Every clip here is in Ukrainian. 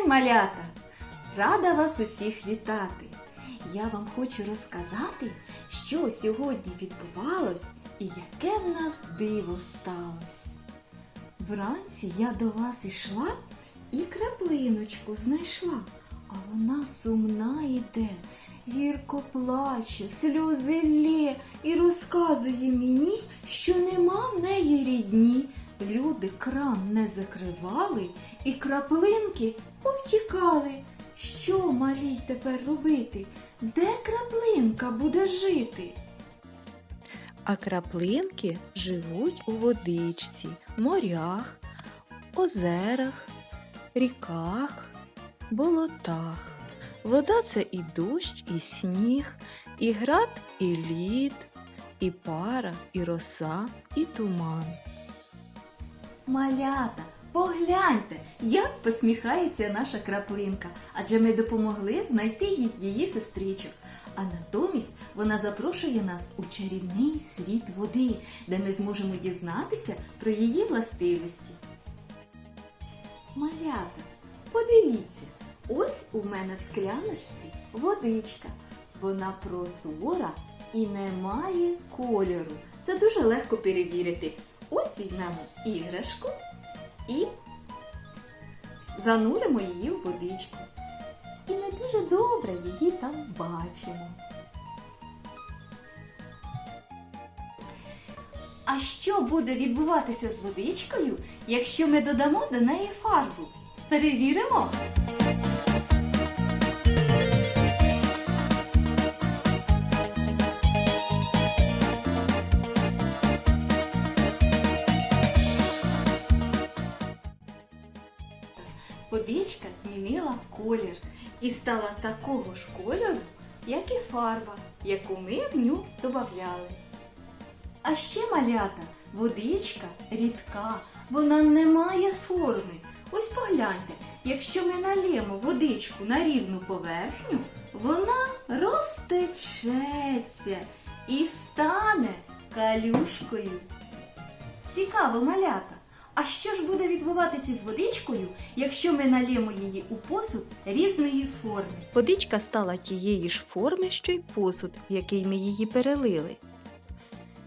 день, малята! Рада вас усіх вітати! Я вам хочу розказати, що сьогодні відбувалось і яке в нас диво сталося. Вранці я до вас ішла і краплиночку знайшла, а вона сумна йде, гірко плаче, сльози лє і розказує мені, що нема в неї рідні. Люди крам не закривали і краплинки повтікали. Що малій тепер робити? Де краплинка буде жити? А краплинки живуть у водичці, морях, озерах, ріках, болотах. Вода це і дощ, і сніг, і град, і лід, і пара, і роса, і туман. Малята, погляньте, як посміхається наша краплинка, адже ми допомогли знайти її сестричок. А натомість вона запрошує нас у чарівний світ води, де ми зможемо дізнатися про її властивості. Малята, подивіться, ось у мене в скляночці водичка. Вона прозора і не має кольору. Це дуже легко перевірити. Ось візьмемо іграшку і зануримо її в водичку. І ми дуже добре її там бачимо. А що буде відбуватися з водичкою, якщо ми додамо до неї фарбу? Перевіримо. Водичка змінила колір і стала такого ж кольору, як і фарба, яку ми в ню додавали. А ще малята, водичка рідка, вона не має форми. Ось погляньте, якщо ми налємо водичку на рівну поверхню, вона розтечеться і стане калюшкою. Цікаво, малята. А що ж буде відбуватися з водичкою, якщо ми налємо її у посуд різної форми? Водичка стала тієї ж форми, що й посуд, в який ми її перелили.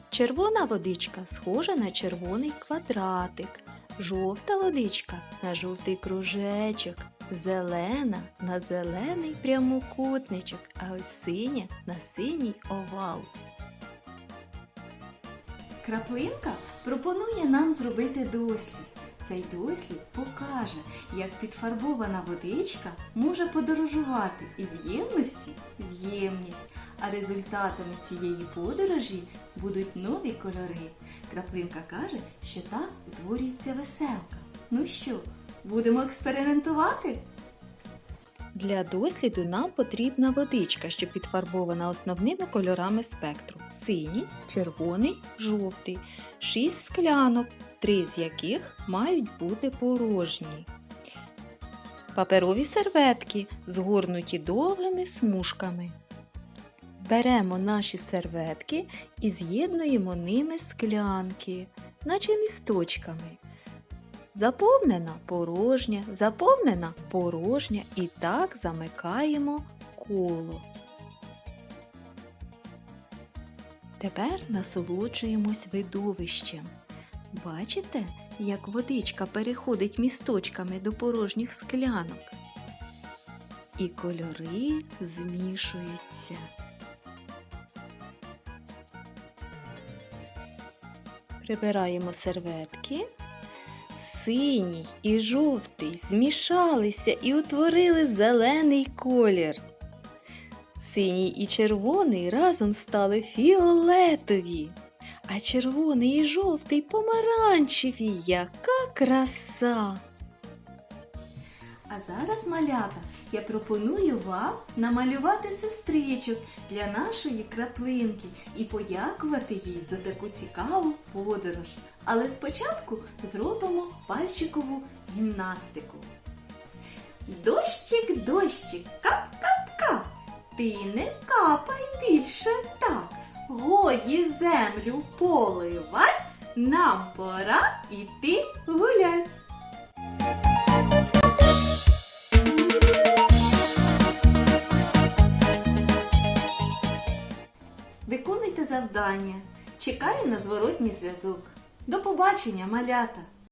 Червона водичка схожа на червоний квадратик, жовта водичка на жовтий кружечок, зелена на зелений прямокутничок, а ось синя на синій овал. Краплинка пропонує нам зробити дослід. Цей дослід покаже, як підфарбована водичка може подорожувати із ємності в ємність, а результатами цієї подорожі будуть нові кольори. Краплинка каже, що так утворюється веселка. Ну що, будемо експериментувати? Для досліду нам потрібна водичка, що підфарбована основними кольорами спектру: синій, червоний, жовтий, шість склянок, три з яких мають бути порожні. Паперові серветки, згорнуті довгими смужками. Беремо наші серветки і з'єднуємо ними склянки, наче місточками. Заповнена порожня, заповнена порожня і так замикаємо коло. Тепер насолоджуємось видовищем. Бачите, як водичка переходить місточками до порожніх склянок? І кольори змішуються. Прибираємо серветки синій і жовтий змішалися і утворили зелений колір. Синій і червоний разом стали фіолетові, а червоний і жовтий помаранчеві. Яка краса! А зараз, малята, я пропоную вам намалювати сестричок для нашої краплинки і подякувати їй за таку цікаву подорож. Але спочатку зробимо пальчикову гімнастику. Дощик, дощик, кап-кап-кап, ти не капай більше так. Годі землю поливать, нам пора іти гулять. Завдання. Чекаю на зворотній зв'язок. До побачення, малята!